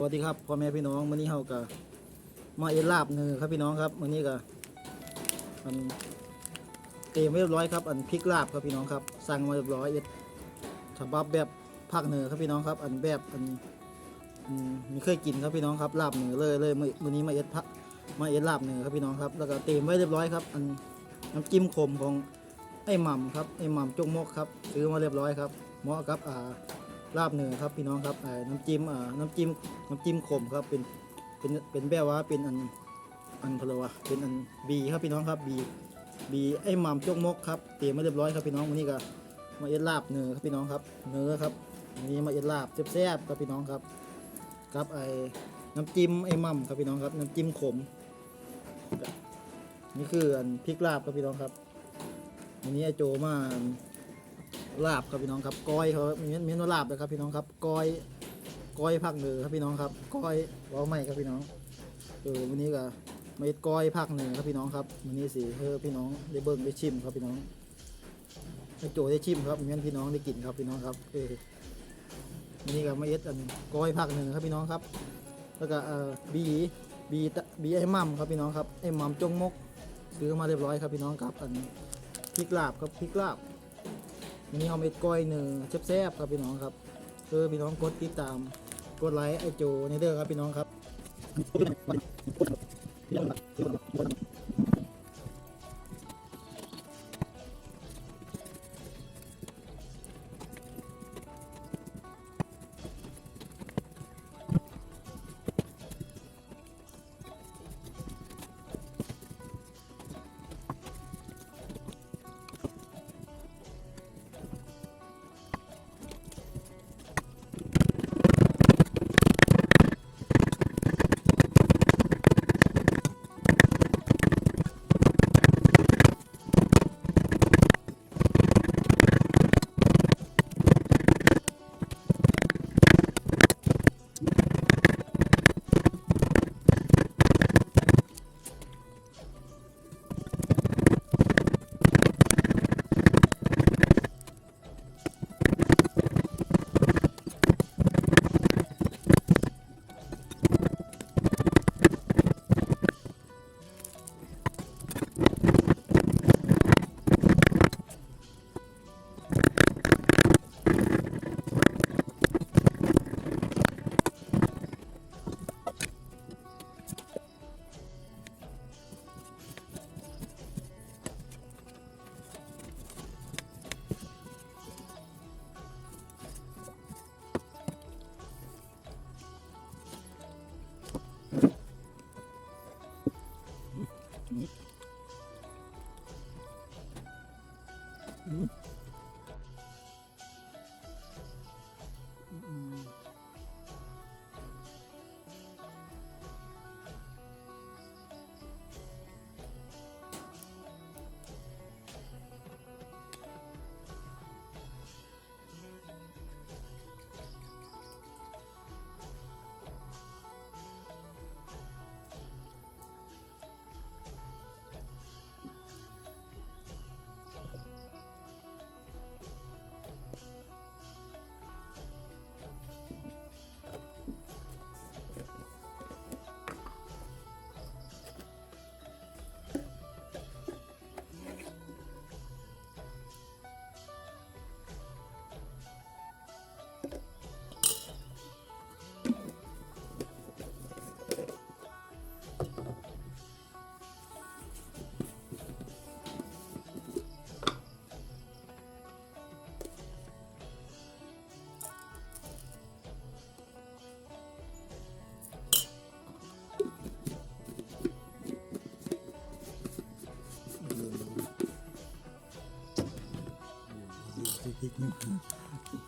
สวัสดีครับพ่อแม่พี่น้องมื้อนี้เฮาก็มาเอ็นลาบเนื้อครับพี่น้องครับมื้อนี้ก็อันเตรียมไว้เรียบร้อยครับอันพริกลาบครับพี่น้องครับสั่งมาเรียบร้อยเอ็ดฉบับแบบภาคเหนือครับพี่น้องครับ อันแบบอันมไม่เคยกินครับพี่น้องครับลาบเหนือเลยเลยมื้อนี้มาเอ็ดพะมาเอ็ดลาบเหนือครับพี่น้องครับ แล้วก็เตรียมไว้เรียบร้อยครับ อันน้ำจิ้มขมของไอ้หม่ำครับไอ้หม่ำจงมกครับซื้อมาเรียบร้อยครับเหมาะกับอ่า ลาบเนือครับพี่น้องครับอ่าน้ำจิ้มอ่าน้ำจิ้มน้ำจิ้มขมครับเป็นเป็นเป็นแบบว่าเป็นอันอันพลวะเป็นอันบีครับพี่น้องครับบีบีไอ้หม่ำจกมกครับเตรียมมาเรียบร้อยครับพี่น้องวันนี้ก็มาเอ็ดลาบเนื้อครับพี่น้องครับ เนื้อครับวันนี้มาเอ็ดลาบแซ่บๆครับพี่น้องครับกับไอ้น้ำจิ้มไอ้หม่ำครับพี่น้องครับน้ำจิ้มขม นี่คืออันพริกลาบครับพี่น้องครับวันนี้ไอ้โจมา ลาบครับพี่น้องครับก้อยเขามีเมนว่าลาบนะครับพี่น้องครับก้อยก้อยภาคเหนือครับพี่น้องครับก้อยเว้าไม่ครับพี่น้องเออวันนี้ก็เอ็ดก้อยภาคเหนือครับพี่น้องครับวันนี้สิเพื่อพี่น้องได้เบิ่งได้ชิมครับพี่น้องให้โจได้ชิมครับงั้นพี่น้องได้กินครับพี่น้องครับเออวันนี้ก็มาเอ็ดอันก้อยภาคเหนือครับพี่น้องครับ แล้วก็เอ่อบีบีตะบีไอ้มัมครับพี่น้องครับไอ้มัมจงมกซื้อมาเรียบร้อยครับพี่น้องครับอันพริกลาบครับพริกลาบ วันนี้เอาเอ็ดก้อยเนื้อแซ่บๆครับพี่น้องครับเออพี่น้องกดติดตามกดไลค์ไอโจในเด้อครับพี่น้องครับ Hehehehe